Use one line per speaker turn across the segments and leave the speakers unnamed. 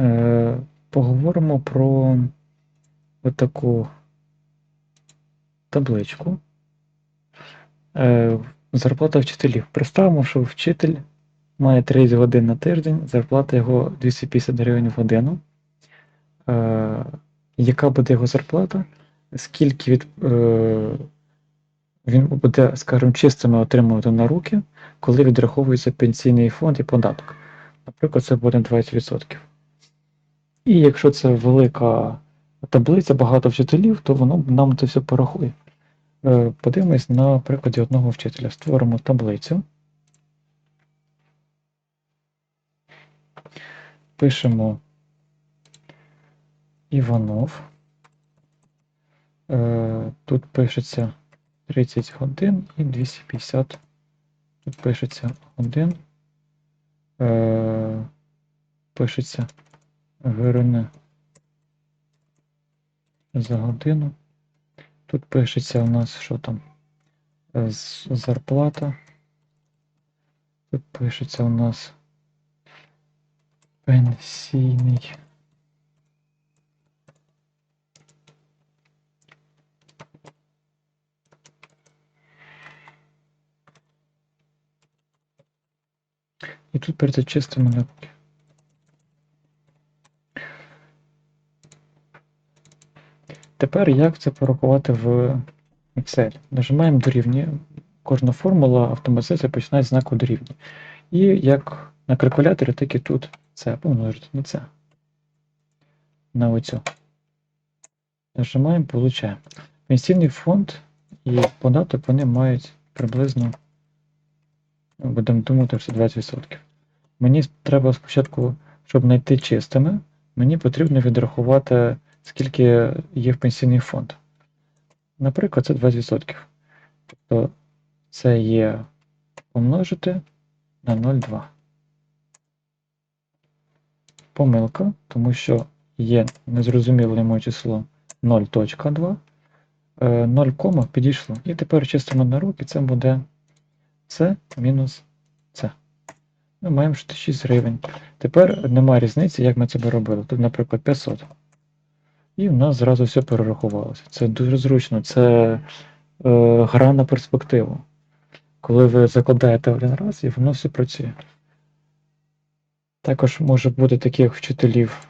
Е, Поговоримо про отаку табличку. Е, Зарплата вчителів. Представимо, що вчитель має 30 годин на тиждень, зарплата його 250 гривень в годину. Е, Яка буде його зарплата? Скільки від, е, він буде, скажімо, чистими отримувати на руки, коли відраховується пенсійний фонд і податок? Наприклад, це буде 20%. І якщо це велика таблиця, багато вчителів, то воно нам це все порахує. Е, Подивимось на прикладі одного вчителя. Створимо таблицю. Пишемо Іванов. Е, Тут пишеться 30 годин і 250. Тут пишеться 1. Е, Пишеться гривня за годину. Тут пишеться у нас, що там е, зарплата. Тут пишеться у нас пенсійний. І тут перед чистими на Тепер як це порахувати в Excel? Нажимаємо дорівнює. Кожна формула автоматизація починає з знаку дорівнює. І як на калькуляторі, так і тут це помножити на це. На оцю. Нажимаємо, получаємо. Пенсійний фонд і податок вони мають приблизно, ну, будемо думати, що 20%. Мені треба спочатку, щоб знайти чистими, мені потрібно відрахувати, скільки є в пенсійний фонд. Наприклад, це 20%. Тобто це є помножити на 0,2. Помилка, тому що є незрозуміле моє число 0.2. Е, 0, кома підійшло. І тепер чистимо на руки, це буде С мінус С. Ми маємо 6 гривень. Тепер немає різниці, як ми це би робили. Тут, наприклад, 500. І в нас зразу все перерахувалося. Це дуже зручно. Це е, гра на перспективу. Коли ви закладаєте один раз, і воно все працює. Також може бути таких вчителів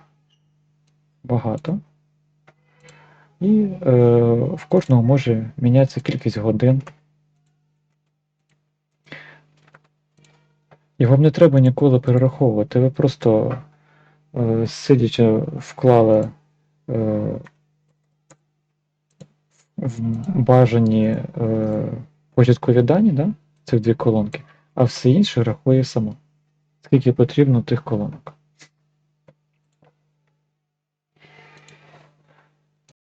багато. І е, в кожного може мінятися кількість годин. І вам не треба ніколи перераховувати. Ви просто е, сидячи вклали в бажані е, початкові дані, да? цих дві колонки, а все інше рахує само. Скільки потрібно тих колонок.